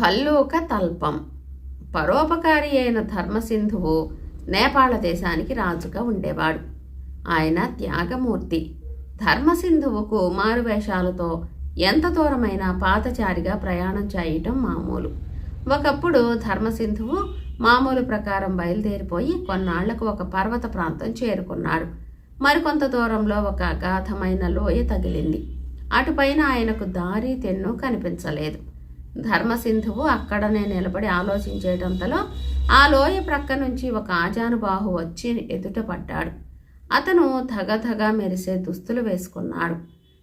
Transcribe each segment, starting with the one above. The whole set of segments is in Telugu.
భల్లూక తల్పం. పరోపకారి అయిన ధర్మసింధువు నేపాళ దేశానికి రాజుగా ఉండేవాడు. ఆయన త్యాగమూర్తి. ధర్మసింధువుకు మారువేషాలతో ఎంత దూరమైనా పాదచారిగా ప్రయాణం చేయటం మామూలు. ఒకప్పుడు ధర్మసింధువు మామూలు ప్రకారం బయలుదేరిపోయి కొన్నాళ్ళకు ఒక పర్వత ప్రాంతం చేరుకున్నాడు. మరికొంత దూరంలో ఒక అగాధమైన లోయ తగిలింది. అటుపైన ఆయనకు దారి తెన్ను కనిపించలేదు. ధర్మసింధువు అక్కడనే నిలబడి ఆలోచించేటంతలో ఆ లోయ ప్రక్క నుంచి ఒక ఆజానుబాహు వచ్చి ఎదుట పడ్డాడు. అతను ధగధగ మెరిసే దుస్తులు వేసుకున్నాడు.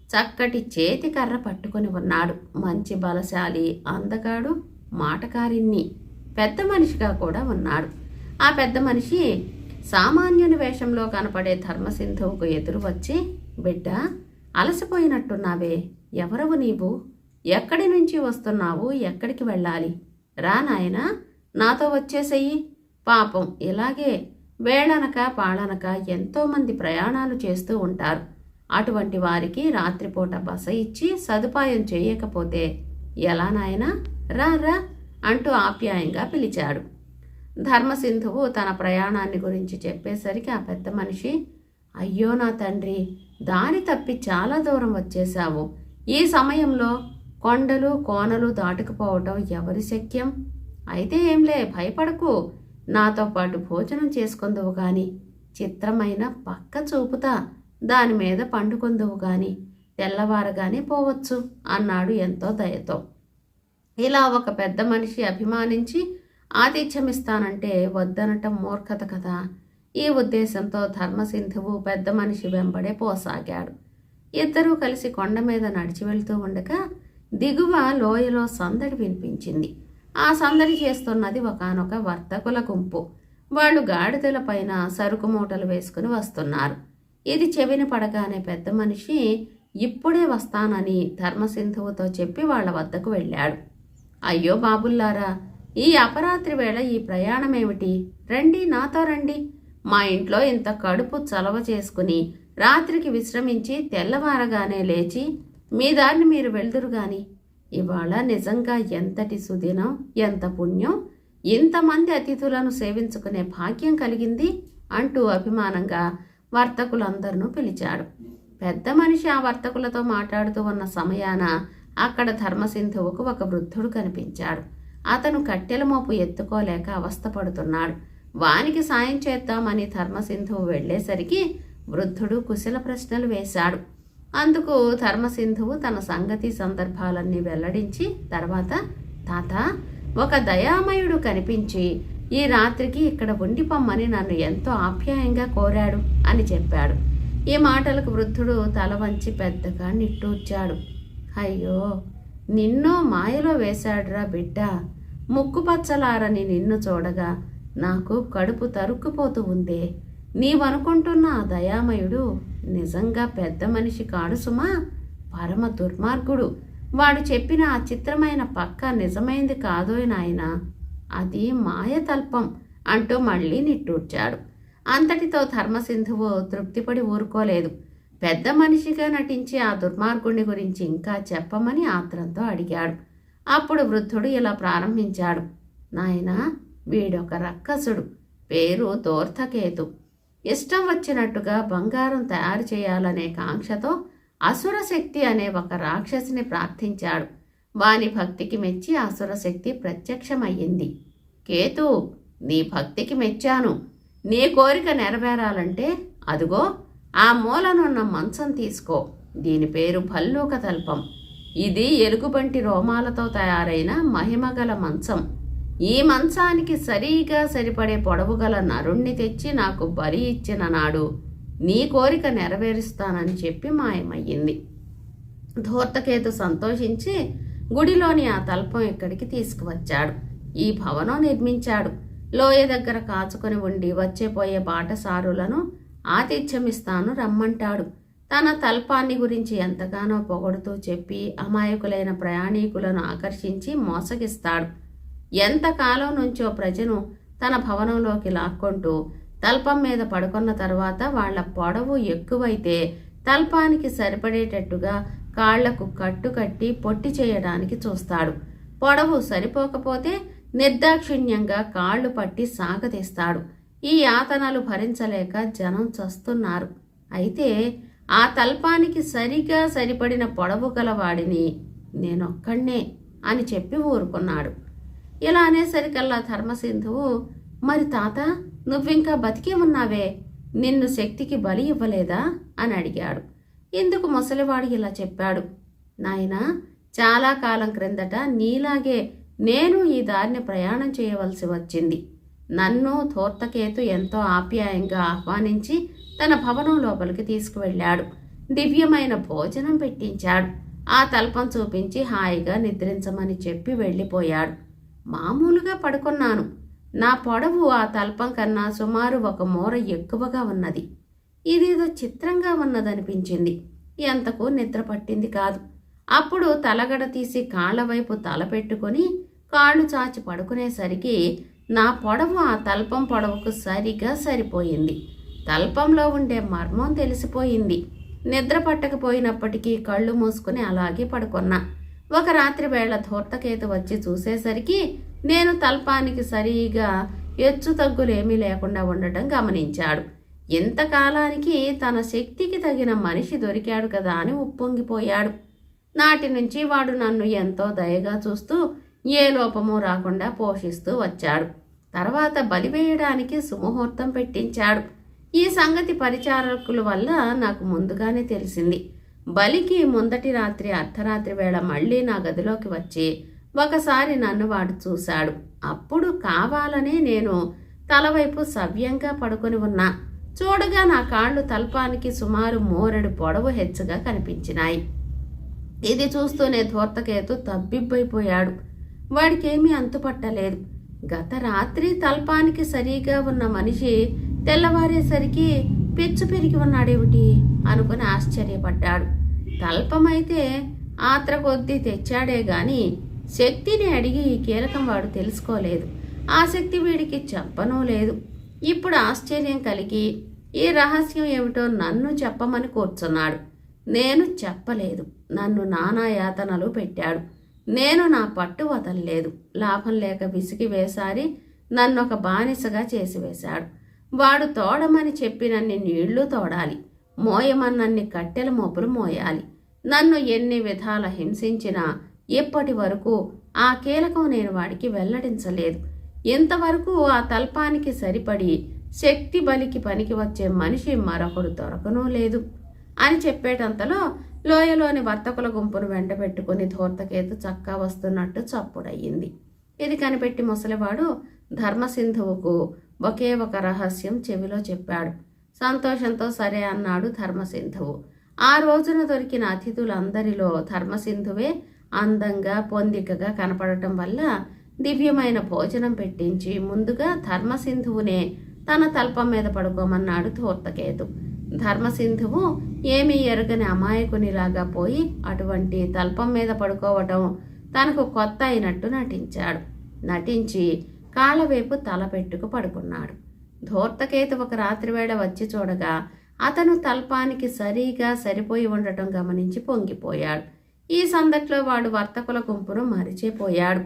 చక్కటి చేతి కర్ర పట్టుకొని ఉన్నాడు. మంచి బలశాలి అందగాడు మాటకారిన్ని పెద్ద మనిషిగా కూడా ఉన్నాడు. ఆ పెద్ద మనిషి సామాన్యుని వేషంలో కనపడే ధర్మసింధువుకు ఎదురు వచ్చి బిడ్డ అలసిపోయినట్టున్నావే. ఎవరవు నీవు? ఎక్కడి నుంచి వస్తున్నావు? ఎక్కడికి వెళ్ళాలి? రా నాయనా నాతో వచ్చేసెయ్యి పాపం ఇలాగే వేళనక పాళనక ఎంతోమంది ప్రయాణాలు చేస్తూ ఉంటారు. అటువంటి వారికి రాత్రిపూట బస ఇచ్చి సదుపాయం చేయకపోతే ఎలా నాయనా? రా రా అంటూ ఆప్యాయంగా పిలిచాడు. ధర్మసింధువు తన ప్రయాణాన్ని గురించి చెప్పేసరికి ఆ పెద్ద మనిషి అయ్యో నా తండ్రి దారి తప్పి చాలా దూరం వచ్చేశావు. ఈ సమయంలో కొండలు కోనలు దాటుకుపోవటం ఎవరి శక్యం? అయితే ఏంలే భయపడకు. నాతో పాటు భోజనం చేసుకుందువు గాని. చిత్రమైన పక్క చూపుతా. దాని మీద పండుకుందువు గాని. తెల్లవారగానే పోవచ్చు అన్నాడు ఎంతో దయతో. ఇలా ఒక పెద్ద మనిషి అభిమానించి ఆతిథ్యమిస్తానంటే వద్దనటం మూర్ఖత కదా. ఈ ఉద్దేశంతో ధర్మసింధువు పెద్ద మనిషి వెంబడే పోసాగాడు. ఇద్దరూ కలిసి కొండ మీద నడిచి వెళ్తూ ఉండగా దిగువ లోయలో సందడి వినిపించింది. ఆ సందడి చేస్తున్నది ఒకానొక వర్తకుల గుంపు. వాళ్ళు గాడిదల పైన సరుకు మూటలు వేసుకుని వస్తున్నారు. ఇది చెవిని పడగానే పెద్ద మనిషి ఇప్పుడే వస్తానని ధర్మసింధువుతో చెప్పి వాళ్ళ వద్దకు వెళ్ళాడు. అయ్యో బాబుల్లారా ఈ అపరాత్రి వేళ ఈ ప్రయాణం ఏమిటి రండి నాతో రండి. మా ఇంట్లో ఇంత కడుపు చలవ చేసుకుని రాత్రికి విశ్రమించి తెల్లవారగానే లేచి మీ దారిని మీరు వెళ్దురు గాని. ఇవాళ నిజంగా ఎంతటి సుదినం ఎంత పుణ్యం ఇంతమంది అతిథులను సేవించుకునే భాగ్యం కలిగింది అంటూ అభిమానంగా వర్తకులందరినూ పిలిచాడు. పెద్ద మనిషి ఆ వర్తకులతో మాట్లాడుతూ ఉన్న సమయాన అక్కడ ధర్మసింధువుకు ఒక వృద్ధుడు కనిపించాడు. అతను కట్టెల మోపు ఎత్తుకోలేక అవస్థపడుతున్నాడు. వానికి సాయం చేద్దామని ధర్మసింధువు వెళ్ళేసరికి వృద్ధుడు కుశల ప్రశ్నలు వేశాడు. అందుకు ధర్మసింధువు తన సంగతి సందర్భాలన్నీ వెల్లడించి తర్వాత తాత ఒక దయామయుడు కనిపించి ఈ రాత్రికి ఇక్కడ ఉండిపోమ్మని నన్ను ఎంతో ఆప్యాయంగా కోరాడు అని చెప్పాడు. ఈ మాటలకు వృద్ధుడు తల వంచి పెద్దగా నిట్టూర్చాడు. అయ్యో నిన్నో మాయలో వేశాడురా బిడ్డ. ముక్కుపచ్చలారని నిన్ను చూడగా నాకు కడుపు తరుక్కుపోతూ ఉందే. నీవనుకుంటున్న ఆ దయామయుడు నిజంగా పెద్ద మనిషి కాడు సుమా. పరమ దుర్మార్గుడు. వాడు చెప్పిన ఆ చిత్రమైన పక్క నిజమైంది కాదోయ్ నాయన. అది మాయతల్పం అంటూ మళ్ళీ నిట్టూర్చాడు. అంతటితో ధర్మసింధువు తృప్తిపడి ఊరుకోలేదు. పెద్ద మనిషిగా నటించి ఆ దుర్మార్గుని గురించి ఇంకా చెప్పమని ఆత్రంతో అడిగాడు. అప్పుడు వృద్ధుడు ఇలా ప్రారంభించాడు. నాయనా వీడొక రక్కసుడు. పేరు దోర్థకేతు ఇష్టం వచ్చినట్టుగా బంగారం తయారు చేయాలనే కాంక్షతో అసురశక్తి అనే ఒక రాక్షసిని ప్రార్థించాడు. వాని భక్తికి మెచ్చి అసురశక్తి ప్రత్యక్షమయ్యింది. కేతు నీ భక్తికి మెచ్చాను. నీ కోరిక నెరవేరాలంటే అదుగో ఆ మూలనున్న మంచం తీసుకో. దీని పేరు భల్లూక తల్పం ఇది ఎలుగుబంటి రోమాలతో తయారైన మహిమగల మంచం. ఈ మంచానికి సరిగా సరిపడే పొడవుగల నరుణ్ణి తెచ్చి నాకు బలి ఇచ్చిన నాడు నీ కోరిక నెరవేరుస్తానని చెప్పి మాయమయ్యింది. ధూర్తకేతు సంతోషించి గుడిలోని ఆ తల్పం ఇక్కడికి తీసుకువచ్చాడు. ఈ భవనం నిర్మించాడు. లోయ దగ్గర కాచుకొని ఉండి వచ్చేపోయే బాటసారులను ఆతిథ్యమిస్తాను రమ్మంటాడు. తన తల్పాన్ని గురించి ఎంతగానో పొగడుతూ చెప్పి అమాయకులైన ప్రయాణీకులను ఆకర్షించి మోసగిస్తాడు. ఎంతకాలం నుంచో ప్రజను తన భవనంలోకి లాక్కొంటూ తల్పం మీద పడుకున్న తర్వాత వాళ్ళ పొడవు ఎక్కువైతే తల్పానికి సరిపడేటట్టుగా కాళ్ళకు కట్టు కట్టి పొట్టి చేయడానికి చూస్తాడు. పొడవు సరిపోకపోతే నిర్దాక్షిణ్యంగా కాళ్ళు పట్టి సాగతీస్తాడు. ఈ యాతనలు భరించలేక జనం చస్తున్నారు. అయితే ఆ తల్పానికి సరిగా సరిపడిన పొడవు గలవాడిని నేనొక్కడే అని చెప్పి ఊరుకున్నాడు. ఇలా అనేసరికల్లా ధర్మసింధువు మరి తాత నువ్వింకా బతికే ఉన్నావే నిన్ను శక్తికి బలి ఇవ్వలేదా? అని అడిగాడు. ఇందుకు ముసలివాడు ఇలా చెప్పాడు? నాయనా చాలా కాలం క్రిందట నీలాగే నేను ఈ దారిని ప్రయాణం చేయవలసి వచ్చింది. నన్ను ధూర్తకేతు ఎంతో ఆప్యాయంగా ఆహ్వానించి తన భవనం లోపలికి తీసుకువెళ్ళాడు. దివ్యమైన భోజనం పెట్టించాడు. ఆ తల్పం చూపించి హాయిగా నిద్రించమని చెప్పి వెళ్ళిపోయాడు. మామూలుగా పడుకున్నాను. నా పొడవు ఆ తల్పం కన్నా సుమారు ఒక మూర ఎక్కువగా ఉన్నది. ఇదేదో చిత్రంగా ఉన్నదనిపించింది. ఎంతకు నిద్ర పట్టింది కాదు. అప్పుడు తలగడ తీసి కాళ్ళ వైపు తల పెట్టుకొని కాళ్ళు చాచి పడుకునేసరికి నా పొడవు ఆ తల్పం పొడవుకు సరిగా సరిపోయింది. తల్పంలో ఉండే మర్మం తెలిసిపోయింది. నిద్ర పట్టకపోయినప్పటికీ కళ్ళు మూసుకుని అలాగే పడుకున్నా. ఒక రాత్రి వేళ ధూర్తకేతు వచ్చి చూసేసరికి నేను తల్పానికి సరిగా ఎచ్చు తగ్గులేమీ లేకుండా ఉండటం గమనించాడు. ఇంతకాలానికి తన శక్తికి తగిన మనిషి దొరికాడు కదా అని ఉప్పొంగిపోయాడు. నాటి నుంచి వాడు నన్ను ఎంతో దయగా చూస్తూ ఏ లోపము రాకుండా పోషిస్తూ వచ్చాడు. తర్వాత బలి వేయడానికి సుముహూర్తం పెట్టించాడు. ఈ సంగతి పరిచారకుల వల్ల నాకు ముందుగానే తెలిసింది. బలికి ముందటి రాత్రి అర్ధరాత్రి వేళ మళ్ళీ నా గదిలోకి వచ్చి ఒకసారి నన్ను వాడు చూశాడు. అప్పుడు కావాలనే నేను తలవైపు సవ్యంగా పడుకొని ఉన్నా. చూడగా నా కాళ్ళు తల్పానికి సుమారు మోరెడు పొడవు హెచ్చుగా కనిపించినాయి. ఇది చూస్తూనే ధూర్తకేతు తబ్బిబ్బైపోయాడు. వాడికేమీ అంతుపట్టలేదు. గత రాత్రి తల్పానికి సరిగా ఉన్న మనిషి తెల్లవారేసరికి పెచ్చు పెరిగి ఉన్నాడేమిటి? అనుకుని ఆశ్చర్యపడ్డాడు. తల్పమైతే ఆత్ర కొద్దీ తెచ్చాడే గాని శక్తిని అడిగి ఈ కీలకం వాడు తెలుసుకోలేదు. ఆ శక్తి వీడికి చెప్పనూ లేదు. ఇప్పుడు ఆశ్చర్యం కలిగి ఈ రహస్యం ఏమిటో నన్ను చెప్పమని కూర్చున్నాడు. నేను చెప్పలేదు. నన్ను నానా యాతనలు పెట్టాడు. నేను నా పట్టు వదలలేదు. లాభం లేక విసిగి వేసారి నన్ను ఒక బానిసగా చేసివేశాడు. వాడు తోడమని చెప్పినన్ని నీళ్ళు తోడాలి. మోయమన్నన్ని కట్టెల మోపులు మోయాలి. నన్ను ఎన్ని విధాల హింసించినా ఇప్పటి వరకు ఆ కీలకం నేను వాడికి వెల్లడించలేదు. ఇంతవరకు ఆ తల్పానికి సరిపడి శక్తి బలికి పనికి వచ్చే మనిషి మరొకడు దొరకనూ లేదు. అని చెప్పేటంతలో లోయలోని వర్తకుల గుంపును వెంటబెట్టుకుని ధూర్తకేతు చక్కా వస్తున్నట్టు చప్పుడయ్యింది ఇది కనిపెట్టి ముసలివాడు ధర్మసింధువుకు ఒకే ఒక రహస్యం చెవిలో చెప్పాడు. సంతోషంతో సరే అన్నాడు ధర్మసింధువు. ఆ రోజున దొరికిన అతిథులందరిలో ధర్మసింధువే అందంగా పొందికగా కనపడటం వల్ల దివ్యమైన భోజనం పెట్టించి ముందుగా ధర్మసింధువునే తన తల్పం మీద పడుకోమన్నాడు ధూర్తకేతు. ధర్మసింధువు ఏమీ ఎరగని అమాయకునిలాగా పోయి అటువంటి తల్పం మీద పడుకోవటం తనకు కొత్త అయినట్టు నటించాడు. నటించి కాళ్ళవైపు తల పెట్టుకు పడుకున్నాడు. ధూర్తకేతు ఒక రాత్రివేళ వచ్చి చూడగా అతను తల్పానికి సరిగా సరిపోయి ఉండటం గమనించి పొంగిపోయాడు. ఈ సందట్లో వాడు వర్తకుల గుంపును మరిచిపోయాడు.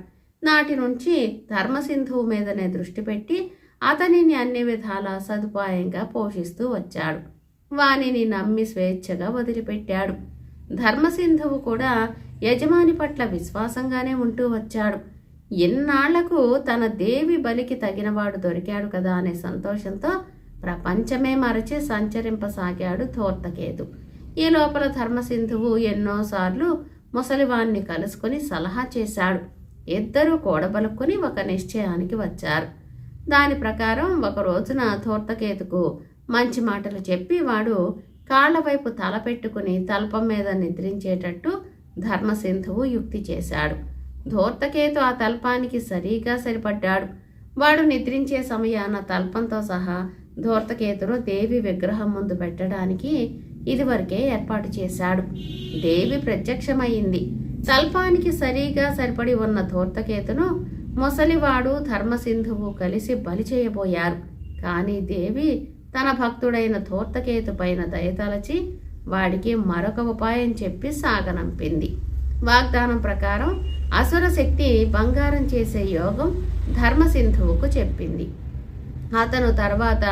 నాటి నుంచి ధర్మసింధువు మీదనే దృష్టి పెట్టి అతనిని అన్ని విధాల సదుపాయంగా పోషిస్తూ వచ్చాడు. వానిని నమ్మి స్వేచ్ఛగా వదిలిపెట్టాడు. ధర్మసింధువు కూడా యజమాని పట్ల విశ్వాసంగానే ఉంటూ వచ్చాడు. ఎన్నాళ్ళకు తన దేవి బలికి తగినవాడు దొరికాడు కదా అనే సంతోషంతో ప్రపంచమే మరచి సంచరింపసాగాడు ధూర్తకేతు. ఈ లోపల ధర్మసింధువు ఎన్నోసార్లు ముసలివాణ్ణి కలుసుకుని సలహా చేశాడు. ఇద్దరూ కూడబలుక్కుని ఒక నిశ్చయానికి వచ్చారు. దాని ప్రకారం ఒక రోజున ధూర్తకేతుకు మంచి మాటలు చెప్పి వాడు కాళ్ళవైపు తల పెట్టుకుని తల్పం మీద నిద్రించేటట్టు ధర్మసింధువు యుక్తి చేశాడు. ధూర్తకేతు ఆ తల్పానికి సరిగా సరిపడ్డాడు. వాడు నిద్రించే సమయాన తల్పంతో సహా ధూర్తకేతును దేవి విగ్రహం ముందు పెట్టడానికి ఇదివరకే ఏర్పాటు చేశాడు. దేవి ప్రత్యక్షమైంది తల్పానికి సరిగా సరిపడి ఉన్న ధూర్తకేతును ముసలివాడు ధర్మసింధువు కలిసి బలి చేయబోయారు. కానీ దేవి తన భక్తుడైన ధూర్తకేతు పైన దయతలచి వాడికి మరొక ఉపాయం చెప్పి సాగనంపింది. వాగ్దానం ప్రకారం అసుర శక్తి బంగారం చేసే యోగం ధర్మసింధువుకు చెప్పింది. అతను తర్వాత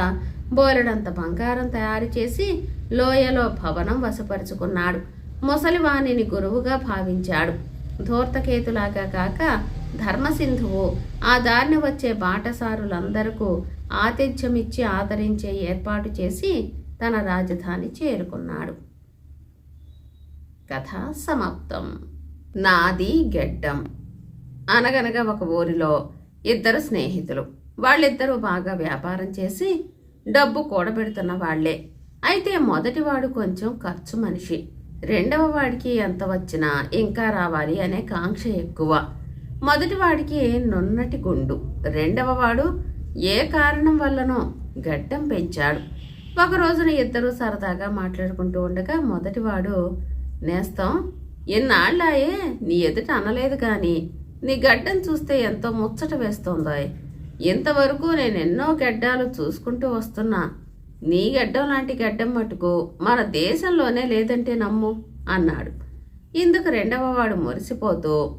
బోలెడంత బంగారం తయారు చేసి లోయలో భవనం వశపరుచుకున్నాడు. ముసలివాణిని గురువుగా భావించాడు. ధూర్తకేతులాగా కాక ధర్మసింధువు ఆ దారిని వచ్చే బాటసారులందరకు ఆతిథ్యమిచ్చి ఆదరించే ఏర్పాటు చేసి తన రాజధాని చేరుకున్నాడు. కథ సమాప్తం. నాది గెడ్డం. అనగనగా ఒక ఊరిలో ఇద్దరు స్నేహితులు. వాళ్ళిద్దరూ బాగా వ్యాపారం చేసి డబ్బు కూడబెడుతున్న వాళ్ళే అయితే మొదటివాడు కొంచెం ఖర్చు మనిషి. రెండవ వాడికి ఎంత వచ్చినా ఇంకా రావాలి అనే కాంక్ష ఎక్కువ. మొదటివాడికి నున్నటి గుండు. రెండవ వాడు ఏ కారణం వల్లనో గడ్డం పెంచాడు. ఒక రోజున ఇద్దరు సరదాగా మాట్లాడుకుంటూ ఉండగా మొదటివాడు నేస్తం ఎన్నాళ్ళాయే? నీ ఎదుట అనలేదు కానీ. నీ గడ్డం చూస్తే ఎంతో ముచ్చట వేస్తోందాయ్. ఇంతవరకు నేను ఎన్నో గడ్డాలు చూసుకుంటూ వస్తున్నా. నీ గడ్డం లాంటి గడ్డం మటుకు మన దేశంలోనే లేదంటే నమ్ము అన్నాడు. ఇందుకు రెండవ వాడు మురిసిపోతూ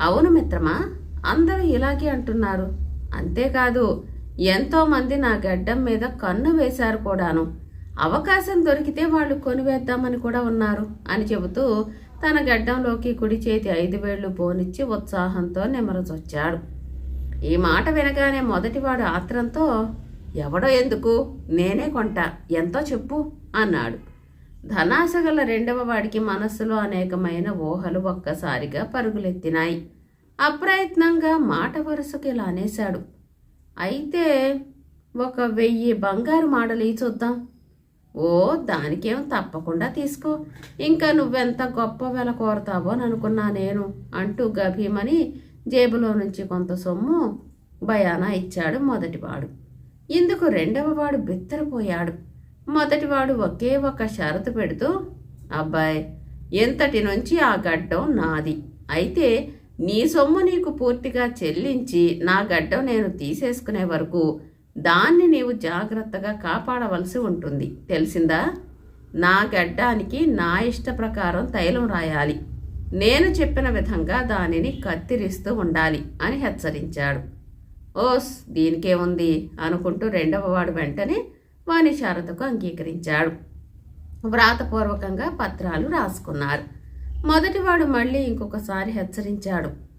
అవును మిత్రమా అందరూ ఇలాగే అంటున్నారు. అంతేకాదు ఎంతోమంది నా గడ్డం మీద కన్ను వేశారు కూడాను. అవకాశం దొరికితే వాళ్ళు కొనివేద్దామని కూడా ఉన్నారు అని చెబుతూ తన గడ్డంలోకి కుడి చేతి ఐదు వేళ్ళు పోనిచ్చి ఉత్సాహంతో నిమరచొచ్చాడు. ఈ మాట వినగానే మొదటివాడు ఆత్రంతో ఎవడో ఎందుకు? నేనే కొంటా. ఎంతో చెప్పు అన్నాడు. ధనాశ గల రెండవ వాడికి మనస్సులో అనేకమైన ఊహలు ఒక్కసారిగా పరుగులెత్తినాయి. అప్రయత్నంగా మాట వరుసకి ఇలా అనేశాడు అయితే ఒక వెయ్యి బంగారు మాడలు చూద్దాం. ఓ దానికేం తప్పకుండా తీసుకో. ఇంకా నువ్వెంత గొప్ప వెల కోరతావో అనుకున్నా నేను అంటూ గభీమని జేబులో నుంచి కొంత సొమ్ము భయానా ఇచ్చాడు మొదటివాడు. ఇందుకు రెండవ వాడు బిత్తరపోయాడు. మొదటివాడు ఒకే ఒక షరతు పెడుతూ అబ్బాయ్ ఎంతటి నుంచి ఆ గడ్డం నాది. అయితే నీ సొమ్ము నీకు పూర్తిగా చెల్లించి నా గడ్డం నేను తీసేసుకునే వరకు దాన్ని నీవు జాగ్రత్తగా కాపాడవలసి ఉంటుంది. తెలిసిందా? నా గడ్డానికి నా ఇష్ట ప్రకారం తైలం రాయాలి. నేను చెప్పిన విధంగా దానిని కత్తిరిస్తూ ఉండాలి అని హెచ్చరించాడు. ఓస్ దీనికేముంది? అనుకుంటూ రెండవ వాడు వెంటనే వాని శారదకు అంగీకరించాడు. వ్రాతపూర్వకంగా పత్రాలు రాసుకున్నారు. మొదటివాడు మళ్ళీ ఇంకొకసారి హెచ్చరించాడు.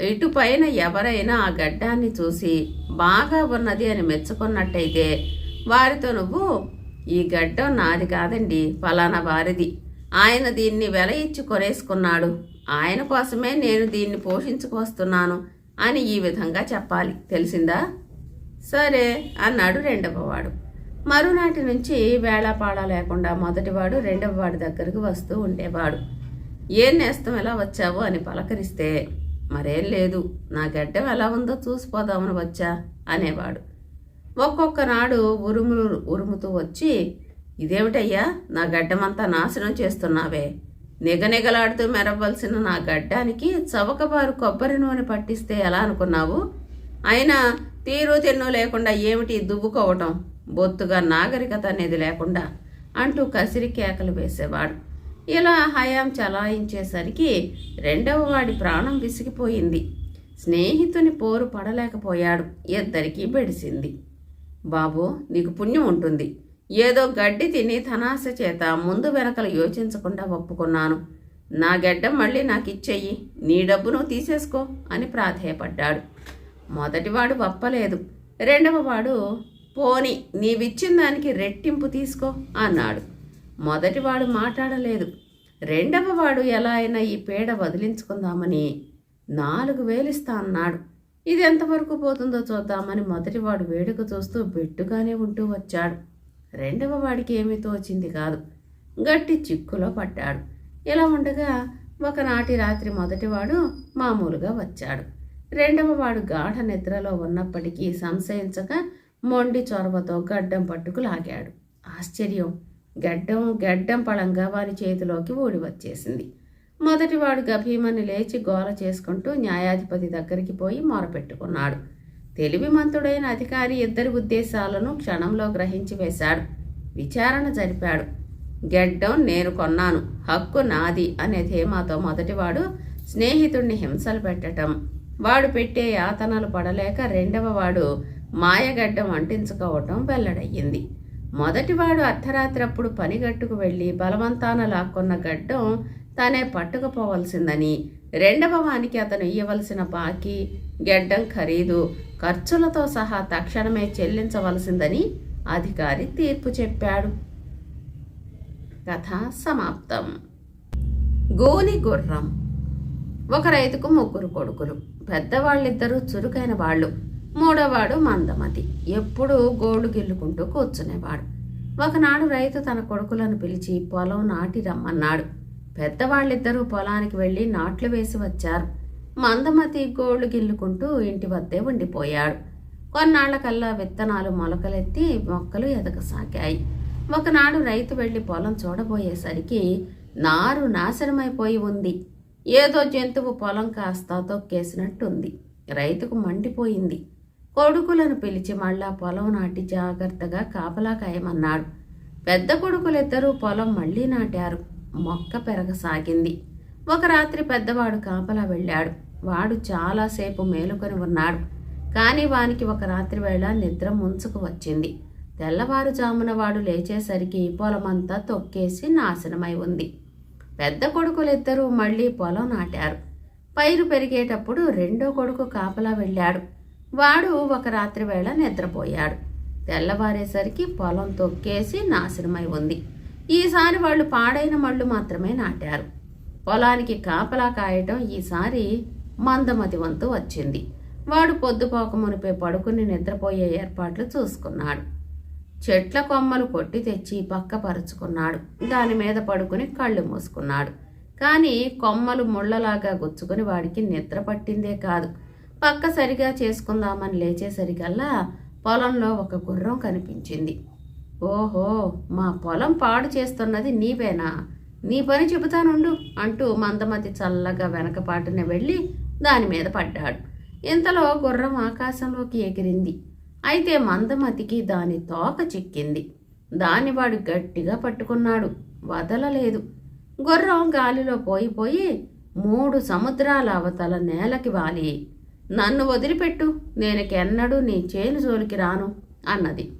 ఇటుపైన ఎవరైనా ఆ గడ్డాన్ని చూసి బాగా ఉన్నది అని మెచ్చుకున్నట్టయితే వారితో నువ్వు ఈ గడ్డం నాది కాదండి ఫలానా వారిది. ఆయన దీన్ని వెల ఇచ్చి కొనేసుకున్నాడు. ఆయన కోసమే నేను దీన్ని పోషించుకొస్తున్నాను అని ఈ విధంగా చెప్పాలి. తెలిసిందా? సరే అన్నాడు రెండవవాడు. మరునాటి నుంచి వేళాపాడా లేకుండా మొదటివాడు రెండవ వాడి దగ్గరకు వస్తూ ఉండేవాడు. ఏం నేస్తం ఎలా వచ్చావు? అని పలకరిస్తే మరేం లేదు నా గడ్డం ఎలా ఉందో చూసిపోదామని వచ్చా అనేవాడు. ఒక్కొక్కనాడు ఉరుములు ఉరుముతూ వచ్చి ఇదేమిటయ్యా నా గడ్డమంతా నాశనం చేస్తున్నావే. నిగనిగలాడుతూ మెరవలసిన నా గడ్డానికి చవకబారు కొబ్బరి నూనె పట్టిస్తే ఎలా అనుకున్నావు? అయినా తీరు తిన్ను లేకుండా ఏమిటి దువ్వుకోవటం? బొత్తుగా నాగరికత అనేది లేకుండా అంటూ కసిరి కేకలు వేసేవాడు. ఇలా హయాం చలాయించేసరికి రెండవ వాడి ప్రాణం విసిగిపోయింది. స్నేహితుని పోరు పడలేకపోయాడు. ఇద్దరికీ బెడిసింది. బాబు నీకు పుణ్యం ఉంటుంది. ఏదో గడ్డి తిని ధనాశ చేత ముందు వెనకలు యోచించకుండా ఒప్పుకున్నాను. నా గడ్డం మళ్ళీ నాకు ఇచ్చేయి నీ డబ్బును తీసేసుకో అని ప్రాధేయపడ్డాడు. మొదటివాడు ఒప్పలేదు. రెండవ వాడు పోని నీవిచ్చిన దానికి రెట్టింపు తీసుకో అన్నాడు. మొదటివాడు మాట్లాడలేదు. రెండవ వాడు ఎలా అయినా ఈ పేడ వదిలించుకుందామని నాలుగు వేలిస్తా అన్నాడు. ఇది ఎంతవరకు పోతుందో చూద్దామని మొదటివాడు వేడుక చూస్తూ బెట్టుగానే ఉంటూ వచ్చాడు. రెండవ వాడికి ఏమీ తోచింది కాదు. గట్టి చిక్కులో పడ్డాడు. ఇలా ఉండగా ఒకనాటి రాత్రి మొదటివాడు మామూలుగా వచ్చాడు. రెండవ వాడు గాఢ నిద్రలో ఉన్నప్పటికీ సంశయించక మొండి చొరవతో గడ్డం పట్టుకు లాగాడు. ఆశ్చర్యం! గడ్డం గడ్డం పళంగా వారి చేతిలోకి ఓడి వచ్చేసింది. మొదటివాడు గభీమని లేచి గోల చేసుకుంటూ న్యాయాధిపతి దగ్గరికి పోయి మొరపెట్టుకున్నాడు తెలివిమంతుడైన అధికారి ఇద్దరి ఉద్దేశాలను క్షణంలో గ్రహించి వేశాడు. విచారణ జరిపాడు. గెడ్డం నేను కొన్నాను. హక్కు నాది అనే ధీమాతో మొదటివాడు స్నేహితుణ్ణి హింసలు పెట్టటం. వాడు పెట్టే యాతనలు పడలేక రెండవ వాడు మాయగడ్డం అంటించుకోవటం వెల్లడయ్యింది. మొదటివాడు అర్ధరాత్రప్పుడు పనిగట్టుకు వెళ్ళి బలవంతాన లాక్కున్న గడ్డం తానే పట్టుకుపోవలసిందని. రెండవ వానికి అతను ఇయ్యవలసిన బాకీ గెడ్డం ఖరీదు ఖర్చులతో సహా తక్షణమే చెల్లించవలసిందని అధికారి తీర్పు చెప్పాడు. కథ సమాప్తం. గోని గుర్రం. ఒక రైతుకు ముగ్గురు కొడుకులు. పెద్దవాళ్ళిద్దరూ చురుకైన వాళ్ళు. మూడోవాడు మందమతి. ఎప్పుడూ గోళ్ళు గిల్లుకుంటూ కూర్చునేవాడు. ఒకనాడు రైతు తన కొడుకులను పిలిచి పొలం నాటి రమ్మన్నాడు. పెద్దవాళ్ళిద్దరూ పొలానికి వెళ్ళి నాట్లు వేసి వచ్చారు. మందమతి గోళ్ళు గిల్లుకుంటూ ఇంటి వద్దే ఉండిపోయాడు. కొన్నాళ్ళకల్లా విత్తనాలు మొలకలెత్తి మొక్కలు ఎదగసాగాయి. ఒకనాడు రైతు వెళ్ళి పొలం చూడబోయేసరికి నారు నాశనమైపోయి ఉంది. ఏదో జంతువు పొలం కాస్త తొక్కేసినట్టుంది. రైతుకు మండిపోయింది. కొడుకులను పిలిచి మళ్ళా పొలం నాటి జాగ్రత్తగా కాపలా కాయమన్నాడు. పెద్ద కొడుకులిద్దరూ పొలం మళ్ళీ నాటారు. మొక్క పెరగసాగింది. ఒక రాత్రి పెద్దవాడు కాపలా వెళ్ళాడు. వాడు చాలాసేపు మేలుకొని ఉన్నాడు. కానీ వానికి ఒక రాత్రి వేళ నిద్ర ముంచుకు వచ్చింది. తెల్లవారుజామున వాడు లేచేసరికి పొలమంతా తొక్కేసి నాశనమై ఉంది. పెద్ద కొడుకులిద్దరూ మళ్ళీ పొలం నాటారు. పైరు పెరిగేటప్పుడు రెండో కొడుకు కాపలా వెళ్ళాడు. వాడు ఒక రాత్రి వేళ నిద్రపోయాడు. తెల్లవారేసరికి పొలం తొక్కేసి నాశనమై ఉంది. ఈసారి వాళ్ళు పాడైన మళ్ళు మాత్రమే నాటారు. పొలానికి కాపలా కాయటం ఈసారి మందమతి వంతు వచ్చింది. వాడు పొద్దుపోక మునిపే పడుకుని నిద్రపోయే ఏర్పాట్లు చూసుకున్నాడు. చెట్ల కొమ్మలు కొట్టి తెచ్చి పక్కపరుచుకున్నాడు. దాని మీద పడుకుని కళ్ళు మూసుకున్నాడు. కానీ కొమ్మలు ముళ్ళలాగా గుచ్చుకుని వాడికి నిద్ర పట్టిందే కాదు. పక్క సరిగా చేసుకుందామని లేచేసరికల్లా పొలంలో ఒక గుర్రం కనిపించింది. ఓహో మా పొలం పాడు చేస్తున్నది నీవేనా? నీ పని చెబుతానుండు అంటూ మందమతి చల్లగా వెనకపాటున వెళ్ళి దాని మీద పడ్డాడు. ఇంతలో గుర్రం ఆకాశంలోకి ఎగిరింది. అయితే మందమతికి దాని తోక చిక్కింది. దాన్ని వాడు గట్టిగా పట్టుకున్నాడు. వదలలేదు. గుర్రం గాలిలో పోయిపోయి మూడు సముద్రాల అవతల నేలకి వాలి. నన్ను వదిలిపెట్టు నేనకెన్నడూ నీ చేను జోలికి రాను అన్నది.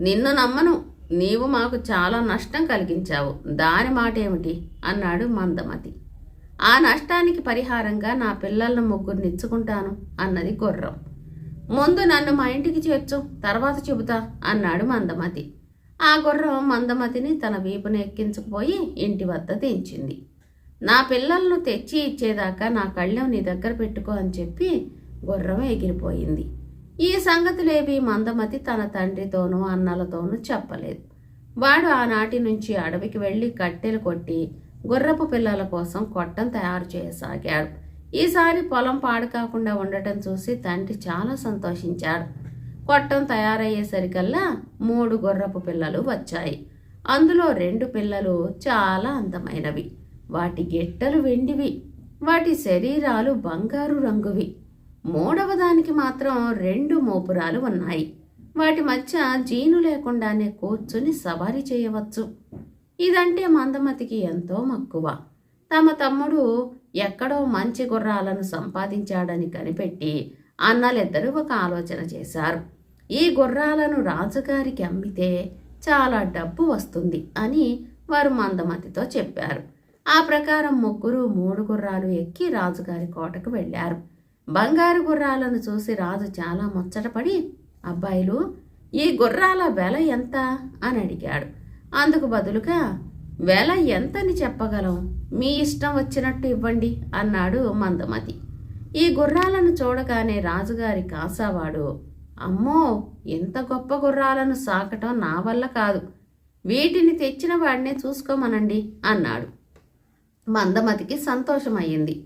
నిన్ను నమ్మను నీవు మాకు చాలా నష్టం కలిగించావు దాని మాట ఏమిటి అన్నాడు మందమతి. ఆ నష్టానికి పరిహారంగా నా పిల్లలను ముగ్గురిని ఇచ్చుకుంటాను అన్నది గుర్రం. ముందు నన్ను మా ఇంటికి చేర్చు తర్వాత చెబుతా అన్నాడు మందమతి. ఆ గుర్రం మందమతిని తన వీపును ఎక్కించుకుపోయి ఇంటి వద్ద దించింది. నా పిల్లలను తెచ్చి ఇచ్చేదాకా నా కళ్ళెం నీ దగ్గర పెట్టుకో అని చెప్పి గుర్రం ఎగిరిపోయింది. ఈ సంగతులేవి మందమతి తన తండ్రితోనూ అన్నలతోనూ చెప్పలేదు. వాడు ఆనాటి నుంచి అడవికి వెళ్ళి కట్టెలు కొట్టి గుర్రపు పిల్లల కోసం కొట్టం తయారు చేయసాగాడు. ఈసారి పొలం పాడు కాకుండా ఉండటం చూసి తండ్రి చాలా సంతోషించాడు. కొట్టం తయారయ్యేసరికల్లా మూడు గుర్రపు పిల్లలు వచ్చాయి. అందులో రెండు పిల్లలు చాలా అందమైనవి. వాటి గిట్టలు వెండివి వాటి శరీరాలు బంగారు రంగువి. మూడవ దానికి మాత్రం రెండు మోపురాలు ఉన్నాయి. వాటి మధ్య జీను లేకుండానే కూర్చుని సవారీ చేయవచ్చు. ఇదంటే మందమతికి ఎంతో మక్కువ. తమ తమ్ముడు ఎక్కడో మంచి గుర్రాలను సంపాదించాడని కనిపెట్టి అన్నలిద్దరూ ఒక ఆలోచన చేశారు. ఈ గుర్రాలను రాజుగారికి అమ్మితే చాలా డబ్బు వస్తుంది అని వారు మందమతితో చెప్పారు. ఆ ప్రకారం ముగ్గురు మూడు గుర్రాలు ఎక్కి రాజుగారి కోటకు వెళ్ళారు. బంగారు గుర్రాలను చూసి రాజు చాలా ముచ్చటపడి అబ్బాయిలు ఈ గుర్రాల వెల ఎంత? అని అడిగాడు. అందుకు బదులుగా వెల ఎంతని చెప్పగలం? మీ ఇష్టం వచ్చినట్టు ఇవ్వండి అన్నాడు మందమతి. ఈ గుర్రాలను చూడగానే రాజుగారి కాసావాడు అమ్మో ఇంత గొప్ప గుర్రాలను సాకటం నా వల్ల కాదు. వీటిని తెచ్చిన వాడినే చూసుకోమనండి అన్నాడు. మందమతికి సంతోషమయ్యింది.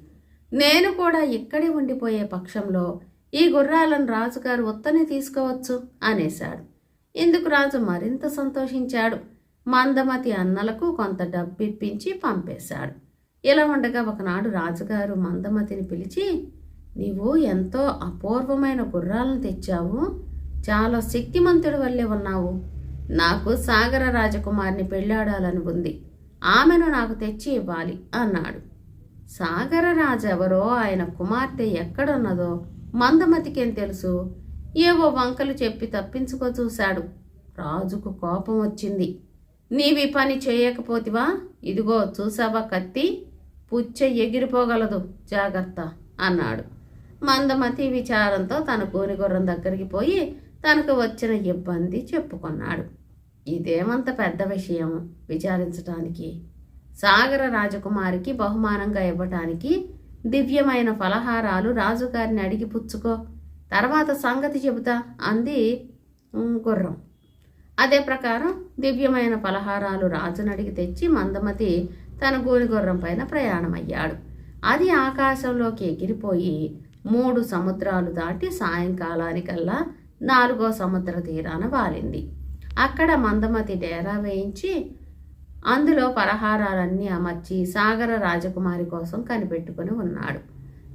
నేను కూడా ఇక్కడే ఉండిపోయే పక్షంలో ఈ గుర్రాలను రాజుగారు ఉత్తని తీసుకోవచ్చు అనేశాడు. ఇందుకు రాజు మరింత సంతోషించాడు. మందమతి అన్నలకు కొంత డబ్బిప్పించి పంపేశాడు. ఇలా ఉండగా ఒకనాడు రాజుగారు మందమతిని పిలిచి నీవు ఎంతో అపూర్వమైన గుర్రాలను తెచ్చావు. చాలా శక్తిమంతుడి వల్లే ఉన్నావు. నాకు సాగర రాజకుమారిని పెళ్ళాడాలని ఉంది. ఆమెను నాకు తెచ్చి ఇవ్వాలి అన్నాడు. సాగర రాజు ఎవరో ఆయన కుమార్తె ఎక్కడున్నదో మందమతికేం తెలుసు? ఏవో వంకలు చెప్పి తప్పించుకో చూశాడు. రాజుకు కోపం వచ్చింది. నీవి పని చేయకపోతివా? ఇదిగో చూసావా కత్తి? పుచ్చ ఎగిరిపోగలదు జాగ్రత్త అన్నాడు. మందమతి విచారంతో తన కూనిగుర్రం దగ్గరికి పోయి తనకు వచ్చిన ఇబ్బంది చెప్పుకున్నాడు. ఇదేమంత పెద్ద విషయం? విచారించటానికి. సాగర రాజకుమారికి బహుమానంగా ఇవ్వటానికి దివ్యమైన ఫలహారాలు రాజుగారిని అడిగి పుచ్చుకో. తర్వాత సంగతి చెబుతా అంది గుర్రం. అదే ప్రకారం దివ్యమైన ఫలహారాలు రాజును అడిగి తెచ్చి మందమతి తన గోని గుర్రం పైన ప్రయాణమయ్యాడు. అది ఆకాశంలోకి ఎగిరిపోయి మూడు సముద్రాలు దాటి సాయంకాలానికల్లా నాలుగో సముద్ర తీరాన వాలింది. అక్కడ మందమతి డేరా వేయించి అందులో పలహారాలన్నీ అమర్చి సాగర రాజకుమారి కోసం కనిపెట్టుకుని ఉన్నాడు.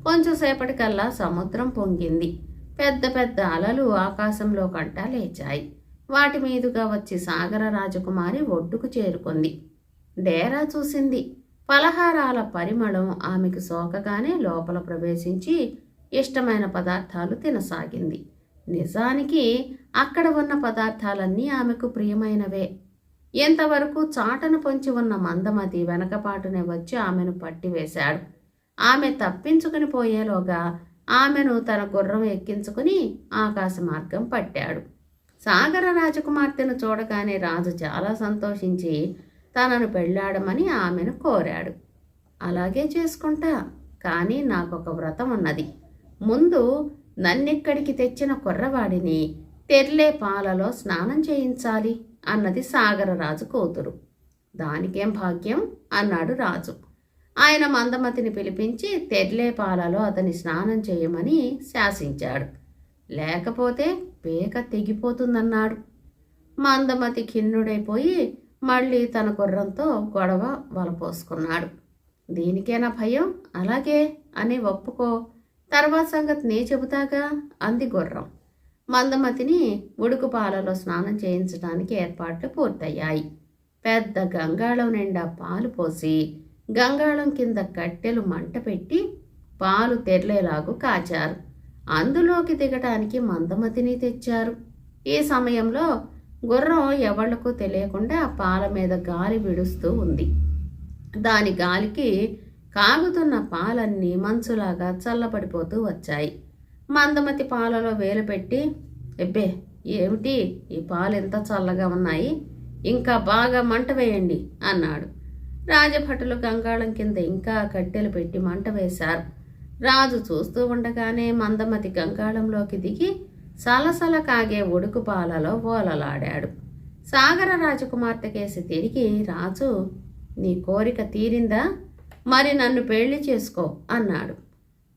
కొంచెం సేపటికల్లా సముద్రం పొంగింది. పెద్ద పెద్ద అలలు ఆకాశంలో కంట లేచాయి. వాటి మీదుగా వచ్చి సాగర రాజకుమారి ఒడ్డుకు చేరుకుంది. డేరా చూసింది. పలహారాల పరిమళం ఆమెకు సోకగానే లోపల ప్రవేశించి ఇష్టమైన పదార్థాలు తినసాగింది. నిజానికి అక్కడ ఉన్న పదార్థాలన్నీ ఆమెకు ప్రియమైనవే. ఎంతవరకు చాటను పొంచి ఉన్న మందమతి వెనకపాటునే వచ్చి ఆమెను పట్టివేశాడు. ఆమె తప్పించుకుని పోయేలోగా ఆమెను తన గుర్రం ఎక్కించుకుని ఆకాశ మార్గం పట్టాడు. సాగర రాజకుమార్తెను చూడగానే రాజు చాలా సంతోషించి తనను పెళ్ళాడమని ఆమెను కోరాడు. అలాగే చేసుకుంటా కానీ నాకొక వ్రతం ఉన్నది ముందు నన్నిక్కడికి తెచ్చిన కుర్రవాడిని తెర్లే పాలలో స్నానం చేయించాలి అన్నది సాగరరాజు కూతురు. దానికేం భాగ్యం? అన్నాడు రాజు. ఆయన మందమతిని పిలిపించి తెర్లే పాలలో అతని స్నానం చేయమని శాసించాడు. లేకపోతే పేక తెగిపోతుందన్నాడు. మందమతి ఖిన్నుడైపోయి మళ్ళీ తన గుర్రంతో గొడవ వలపోసుకున్నాడు. దీనికేనా భయం? అలాగే అని ఒప్పుకో. తర్వాత సంగతి నే చెబుతాగా? అంది గుర్రం. మందమతిని ఉడుకు పాలలో స్నానం చేయించడానికి ఏర్పాట్లు పూర్తయ్యాయి. పెద్ద గంగాళం నిండా పాలు పోసి గంగాళం కింద కట్టెలు మంట పెట్టి పాలు తెరలేలాగు కాచారు. అందులోకి దిగటానికి మందమతిని తెచ్చారు. ఈ సమయంలో గుర్రం ఎవళ్ళకు తెలియకుండా పాల మీద గాలి విడుస్తూ ఉంది. దాని గాలికి కాగుతున్న పాలన్నీ మంచులాగా చల్లబడిపోతూ వచ్చాయి. మందమతి పాలలో వేలు పెట్టి ఎబ్బే ఏమిటి? ఈ పాలు ఎంత చల్లగా ఉన్నాయి? ఇంకా బాగా మంట వేయండి అన్నాడు. రాజభటులు గంగాళం కింద ఇంకా కట్టెలు పెట్టి మంట వేశారు. రాజు చూస్తూ ఉండగానే మందమతి గంగాళంలోకి దిగి సలసల కాగే ఉడుకు పాలలో ఓలలాడాడు. సాగర రాజకుమార్తె కేసి తిరిగి రాజు నీ కోరిక తీరిందా? మరి నన్ను పెళ్ళి చేసుకో అన్నాడు.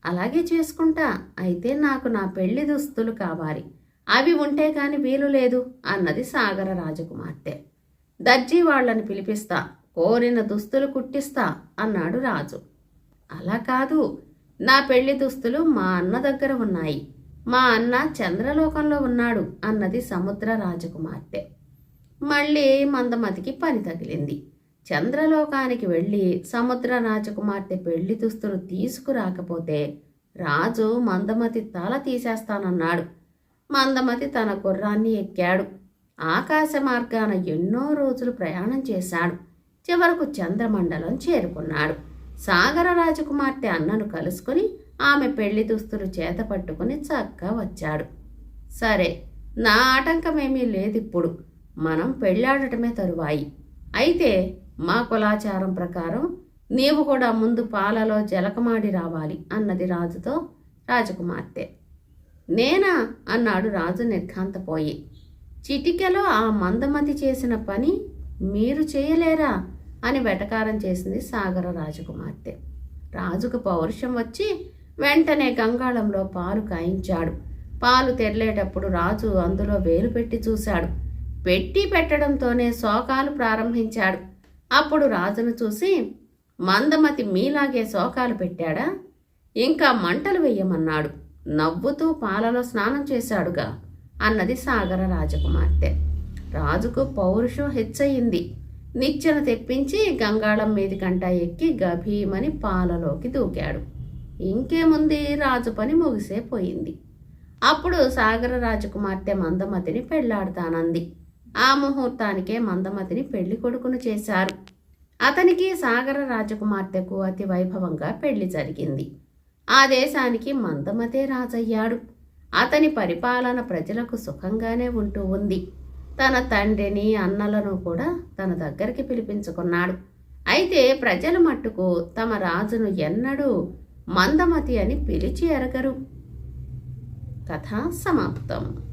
అలాగే చేసుకుంటా. అయితే నాకు నా పెళ్ళి దుస్తులు కావాలి. అవి ఉంటే కాని వీలు లేదు అన్నది సాగర రాజకుమార్తె. దర్జీ వాళ్ళని పిలిపిస్తా. కోరిన దుస్తులు కుట్టిస్తా అన్నాడు రాజు. అలా కాదు. నా పెళ్ళి దుస్తులు మా అన్న దగ్గర ఉన్నాయి. మా అన్న చంద్రలోకంలో ఉన్నాడు అన్నది సముద్ర రాజకుమార్తె. మళ్ళీ మందమతికి పని తగిలింది. చంద్రలోకానికి వెళ్ళి సముద్ర రాజకుమార్తె పెళ్ళి దుస్తులు తీసుకురాకపోతే రాజు మందమతి తల తీసేస్తానన్నాడు. మందమతి తన గుర్రాన్ని ఎక్కాడు. ఆకాశ మార్గాన ఎన్నో రోజులు ప్రయాణం చేశాడు. చివరకు చంద్రమండలం చేరుకున్నాడు. సాగర రాజకుమార్తె అన్నను కలుసుకుని ఆమె పెళ్ళి దుస్తులు చేత పట్టుకుని చక్కా వచ్చాడు. సరే నా ఆటంకమేమీ లేదిప్పుడు. మనం పెళ్ళాడటమే తరువాయి. అయితే మా కులాచారం ప్రకారం నీవు కూడా ముందు పాలలో జలకమాడి రావాలి అన్నది రాజుతో రాజకుమార్తె. నేనా? అన్నాడు రాజు నిర్ఘాంతపోయి. చిటికెలో ఆ మందమతి చేసిన పని మీరు చేయలేరా? అని వెటకారం చేసింది సాగర రాజకుమార్తె. రాజుకు పౌరుషం వచ్చి వెంటనే గంగాళంలో పాలు కాయించాడు. పాలు తెరలేటప్పుడు రాజు అందులో వేలు పెట్టి చూశాడు. పెట్టి పెట్టడంతోనే శోకాలు ప్రారంభించాడు. అప్పుడు రాజును చూసి మందమతి మీలాగే శోకాలు పెట్టాడా? ఇంకా మంటలు వెయ్యమన్నాడు నవ్వుతూ పాలలో స్నానం చేశాడుగా అన్నది సాగర రాజకుమార్తె. రాజుకు పౌరుషం హెచ్చయింది. నిచ్చెన తెప్పించి గంగాళం మీదికంట ఎక్కి గభీమని పాలలోకి దూకాడు. ఇంకేముంది? రాజు పని ముగిసే పోయింది. అప్పుడు సాగర రాజకుమార్తె మందమతిని పెళ్ళాడుతానంది. ఆ ముహూర్తానికే మందమతిని పెళ్ళి కొడుకును చేశారు. అతనికి సాగర రాజకుమార్తెకు అతి వైభవంగా పెళ్ళి జరిగింది. ఆ దేశానికి మందమతే రాజయ్యాడు. అతని పరిపాలన ప్రజలకు సుఖంగానే ఉంటూ ఉంది. తన తండ్రిని అన్నలను కూడా తన దగ్గరికి పిలిపించుకున్నాడు. అయితే ప్రజల మట్టుకు తమ రాజును ఎన్నడూ మందమతి అని పిలిచి ఎరగరు. కథ సమాప్తం.